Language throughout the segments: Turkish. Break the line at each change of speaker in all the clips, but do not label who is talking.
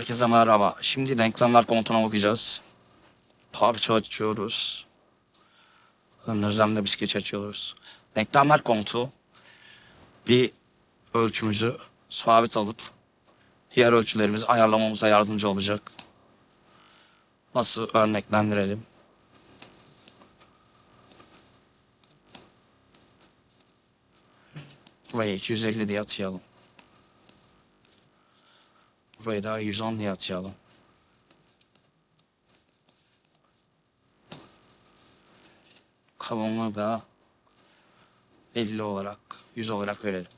Herkese merhaba. Şimdi denklemler komutuna bakacağız. Parça açıyoruz. Hınırızemde bisküvi açıyoruz. Denklemler komutu bir ölçümüzü sabit alıp diğer ölçülerimizi ayarlamamıza yardımcı olacak. Nasıl örneklendirelim? Burayı 250 diye atayalım. Burayı daha 110 diye atayalım. Kalınlığı da 50 olarak, 100 olarak verelim.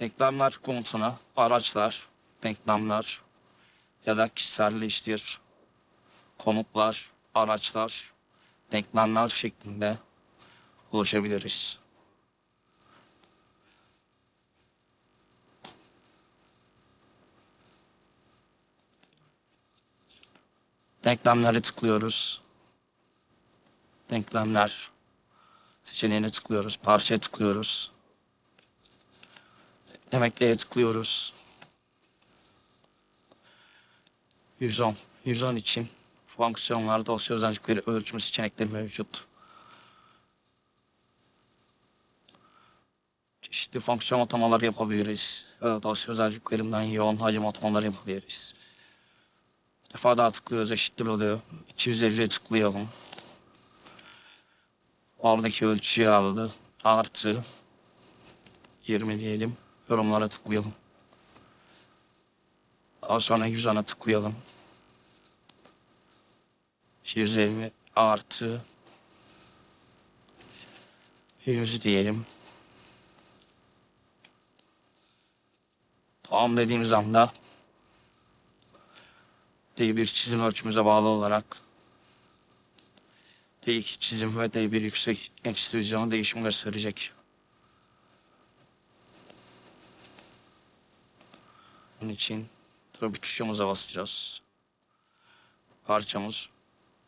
Denklemler komutuna araçlar, denklemler ya da kişiselleştir, konutlar, araçlar, denklemler şeklinde ulaşabiliriz. Denklemlere tıklıyoruz. Denklemler seçeneğine tıklıyoruz. Parçaya tıklıyoruz. Demekleye tıklıyoruz. 110. 110 için fonksiyonlar, dosya özellikleri, ölçümü seçenekleri mevcut. Çeşitli fonksiyon atamaları yapabiliriz. Dosya özelliklerinden yoğun hacim atamaları yapabiliriz. Bir defa daha tıklıyoruz eşittir oluyor. 250'ye tıklayalım. Oradaki ölçüyü aldı. Artı 20 diyelim. Yorumlara tıklayalım. Daha sonra 110'a tıklayalım. 150 artı 100 diyelim. Tamam dediğimiz anda D1 çizim ölçümüze bağlı olarak D2 çizim ve D1 yüksek ekstrüzyonu değişim gösterecek. Bunun için tabii kuşumuza basacağız. Parçamız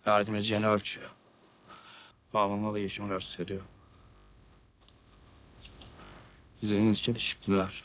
verdiğimiz yeni ölçüyor. Bağlamada değişim gösteriyor. İzlediğiniz için teşekkürler.